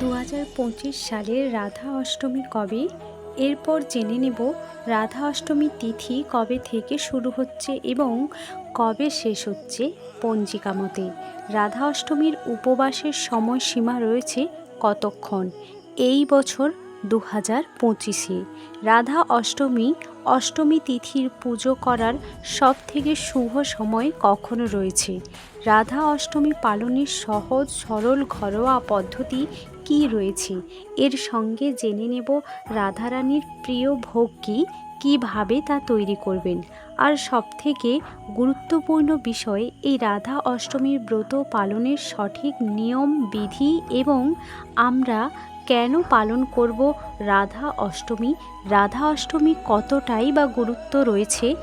দু হাজার পঁচিশ সালের রাধা অষ্টমী কবে? এরপর জেনে নেব রাধা অষ্টমী তিথি কবে থেকে শুরু হচ্ছে এবং কবে শেষ হচ্ছে পঞ্জিকা মতে। রাধা অষ্টমীর উপবাসের সময়সীমা রয়েছে কতক্ষণ? এই বছর দু হাজার পঁচিশে। রাধা অষ্টমী অষ্টমী তিথির পুজো করার সবথেকে শুভ সময় কখনো রয়েছে? রাধা অষ্টমী পালনের সহজ, সরল, ঘরোয়া পদ্ধতি কি রয়েছে? এর সঙ্গে জেনে নেব রাধারানীর প্রিয় ভোগ কী? কীভাবে তা তৈরি করবেন? আর সবথেকে গুরুত্বপূর্ণ বিষয়, এই রাধা অষ্টমীর ব্রত পালনের সঠিক নিয়ম, বিধি এবং আমরা কেন পালন করব রাধা অষ্টমী? রাধা অষ্টমী কতটাই বা গুরুত্ব রয়েছে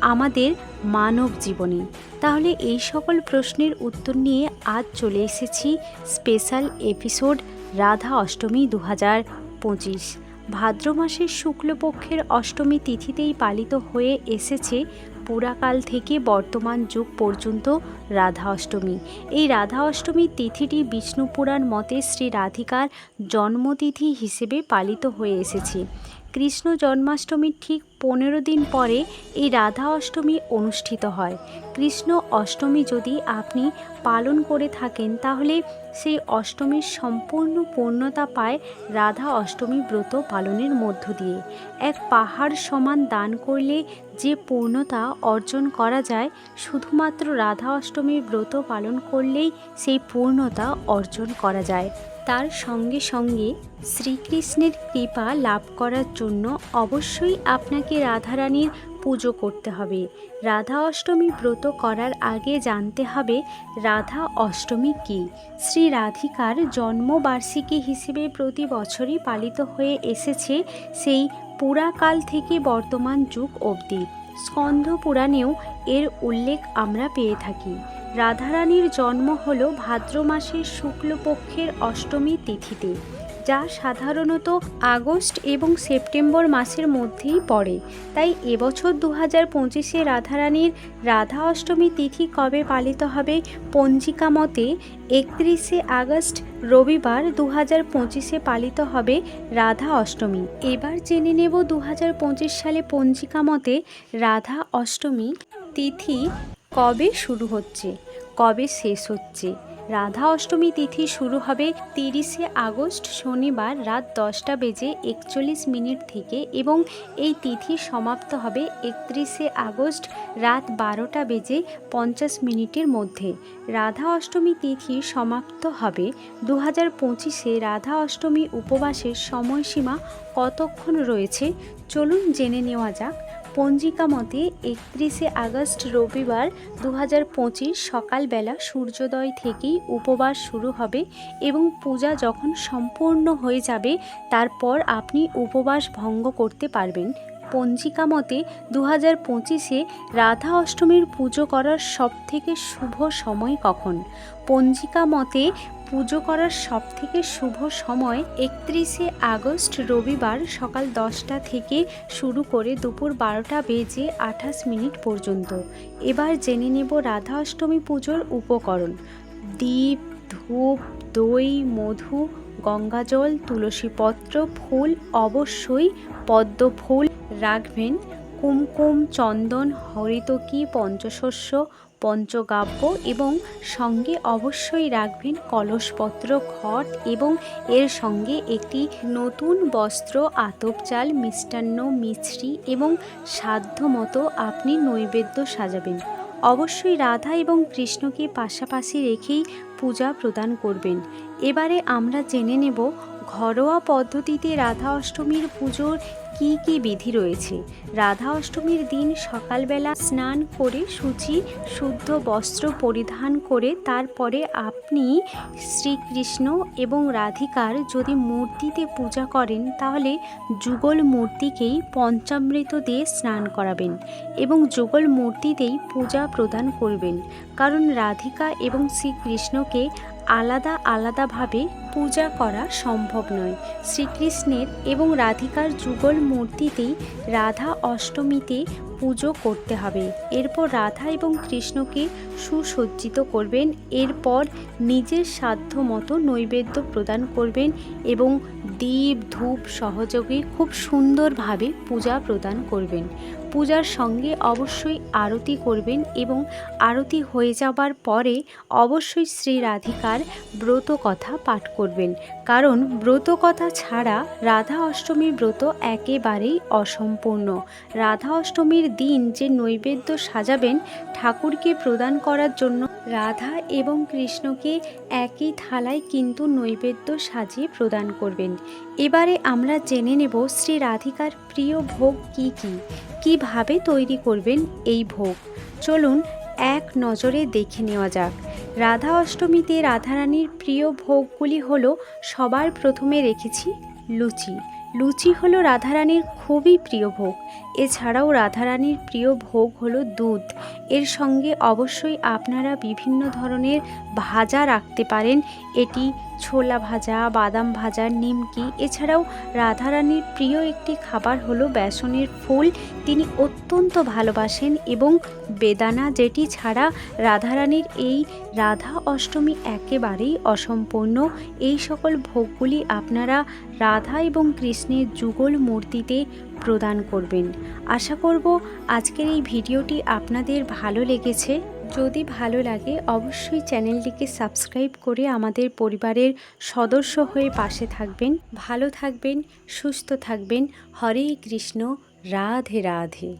আমাদের মানব জীবনে? তাহলে এই সকল প্রশ্নের উত্তর নিয়ে আজ চলে এসেছি স্পেশাল এপিসোড রাধা অষ্টমী দু হাজার পঁচিশ। ভাদ্র মাসের শুক্লপক্ষের অষ্টমী তিথিতেই পালিত হয়ে এসেছে পুরাকাল থেকে বর্তমান যুগ পর্যন্ত রাধা অষ্টমী। এই রাধা অষ্টমীর তিথিটি বিষ্ণু পুরাণ মতে শ্রী রাধিকার জন্মতিথি হিসেবে পালিত হয়ে এসেছে। কৃষ্ণ জন্মাষ্টমীর ঠিক পনেরো দিন পরে এই রাধা অষ্টমী অনুষ্ঠিত হয়। কৃষ্ণ অষ্টমী যদি আপনি পালন করে থাকেন, তাহলে সেই অষ্টমীর সম্পূর্ণ পূর্ণতা পায় রাধা অষ্টমী ব্রত পালনের মধ্য দিয়ে। এক পাহাড় সমান দান করলে যে পূর্ণতা অর্জন করা যায়, শুধুমাত্র রাধা অষ্টমীর ব্রত পালন করলেই সেই পূর্ণতা অর্জন করা যায়। তার সঙ্গে সঙ্গে শ্রীকৃষ্ণের কৃপা লাভ করার জন্য অবশ্যই আপনাকে রাধারানীর পুজো করতে হবে। রাধা অষ্টমী ব্রত করার আগে জানতে হবে রাধা অষ্টমী কী? শ্রী রাধিকার জন্মবার্ষিকী হিসেবে প্রতি বছরই পালিত হয়ে এসেছে সেই পুরাকাল থেকে বর্তমান যুগ অবধি। স্কন্ধ পুরাণেও এর উল্লেখ আমরা পেয়ে থাকি। রাধারানীর জন্ম হল ভাদ্র মাসের শুক্লপক্ষের অষ্টমী তিথিতে। যা সাধারণত আগস্ট এবং সেপ্টেম্বর মাসের মধ্যেই পড়ে। তাই এবছর দু হাজার পঁচিশে রাধারানীর রাধা অষ্টমী তিথি কবে পালিত হবে পঞ্জিকা মতে একত্রিশে আগস্ট রবিবার দু হাজার পঁচিশে পালিত হবে রাধা অষ্টমী। এবার জেনে নেব দু হাজার পঁচিশ সালে পঞ্জিকা মতে রাধা অষ্টমী তিথি কবে শুরু হচ্ছে, কবে শেষ হচ্ছে। রাধা অষ্টমী তিথি শুরু হবে তিরিশে আগস্ট শনিবার রাত দশটা বেজে একচল্লিশ মিনিট থেকে এবং এই তিথি সমাপ্ত হবে একত্রিশে আগস্ট রাত বারোটা বেজে পঞ্চাশ মিনিটের মধ্যে। রাধা অষ্টমী তিথি সমাপ্ত হবে দু হাজার পঁচিশে রাধা অষ্টমী উপবাসের সময়সীমা কতক্ষণ রয়েছে? চলুন জেনে নেওয়া যাক। পঞ্জিকা মতে একত্রিশে আগস্ট রবিবার দু হাজার পঁচিশ সকালবেলা সূর্যোদয় থেকেই উপবাস শুরু হবে এবং পূজা যখন সম্পূর্ণ হয়ে যাবে, তারপর আপনি উপবাস ভঙ্গ করতে পারবেন। পঞ্জিকা মতে দু হাজার পঁচিশে রাধা অষ্টমীর পুজো করার সবথেকে শুভ সময় কখন? পঞ্জিকা মতে পুজো করার সবথেকে শুভ সময় একত্রিশে আগস্ট রবিবার সকাল দশটা থেকে শুরু করে দুপুর বারোটা বেজে আঠাশ মিনিট পর্যন্ত। এবার জেনে নেব রাধা অষ্টমী পুজোর উপকরণ। দীপ, ধূপ, দই, মধু গঙ্গাজল তুলসীপত্র ফুল, অবশ্যই পদ্ম ফুল রাখবেন। কুমকুম, চন্দন, হরিতকি, পঞ্চশস্য পঞ্চগাব্য এবং সঙ্গে অবশ্যই রাখবেন কলসপত্র ঘট এবং এর সঙ্গে একটি নতুন বস্ত্র, আতপ চাল, মিষ্টান্ন, মিছরি এবং সাধ্য মতো আপনি নৈবেদ্য সাজাবেন। অবশ্যই রাধা এবং কৃষ্ণকে পাশাপাশি রেখেই পূজা প্রদান করবেন। এবারে আমরা জেনে নেব ঘরোয়া পদ্ধতিতে রাধা অষ্টমীর পুজোর কি কি বিধি রয়েছে? রাধা অষ্টমীর দিন সকালবেলা স্নান করে সূচি শুদ্ধ বস্ত্র পরিধান করে তারপরে আপনি শ্রীকৃষ্ণ এবং রাধিকার যদি মূর্তিতে পূজা করেন, তাহলে যুগল মূর্তিকেই পঞ্চামৃত দিয়ে স্নান করাবেন এবং যুগল মূর্তিতেই পূজা প্রদান করবেন। কারণ রাধিকা এবং শ্রীকৃষ্ণকে আলাদা আলাদাভাবে পূজা করা সম্ভব নয়। শ্রীকৃষ্ণের এবং রাধিকার যুগল মূর্তিতেই রাধা অষ্টমীতে পুজো করতে হবে। এরপর রাধা এবং কৃষ্ণকে সুসজ্জিত করবেন। এরপর নিজের সাধ্য মতো নৈবেদ্য প্রদান করবেন এবং দীপ, ধূপ সহযোগে খুব সুন্দরভাবে পূজা প্রদান করবেন। পূজার সঙ্গে অবশ্যই আরতি করবেন এবং আরতি হয়ে যাবার পরে অবশ্যই শ্রী রাধিকার ব্রত কথা পাঠ করবেন। কারণ ব্রত কথা ছাড়া রাধা অষ্টমীর ব্রত একেবারেই অসম্পূর্ণ। রাধা অষ্টমীর দিন যে নৈবেদ্য সাজাবেন ঠাকুরকে প্রদান করার জন্য রাধা এবং কৃষ্ণকে একই থালায় কিন্তু নৈবেদ্য সাজিয়ে প্রদান করবেন। এবারে আমরা জেনে নেব শ্রী রাধিকার প্রিয় ভোগ কি কি? কীভাবে তৈরি করবেন এই ভোগ? চলুন এক নজরে দেখে নেওয়া যাক। রাধা অষ্টমীতে রাধারানীর প্রিয় ভোগগুলি হলো সবার প্রথমে রেখেছি লুচি। লুচি হলো রাধারানীর খুবই প্রিয় ভোগ। এছাড়াও রাধারানীর প্রিয় ভোগ হলো দুধ। এর সঙ্গে অবশ্যই আপনারা বিভিন্ন ধরনের ভাজা রাখতে পারেন। এটি ছোলা ভাজা, বাদাম ভাজা, নিমকি, এছাড়াও রাধারানীর প্রিয় একটি খাবার হলো বেসনের ফুল। তিনি অত্যন্ত ভালোবাসেন এবং বেদানা যেটি ছাড়া রাধারানীর এই রাধা অষ্টমী একেবারেই অসম্পূর্ণ। এই সকল ভোগগুলি আপনারা রাধা এবং কৃষ্ণের যুগল মূর্তিতে প্রদান করবেন। আশা করব আজকের এই ভিডিওটি আপনাদের ভালো লেগেছে। যদি ভালো লাগে, অবশ্যই চ্যানেলটিকে সাবস্ক্রাইব করে আমাদের পরিবারের সদস্য হয়ে পাশে থাকবেন। ভালো থাকবেন, সুস্থ থাকবেন। হরে কৃষ্ণ, রাধে রাধে।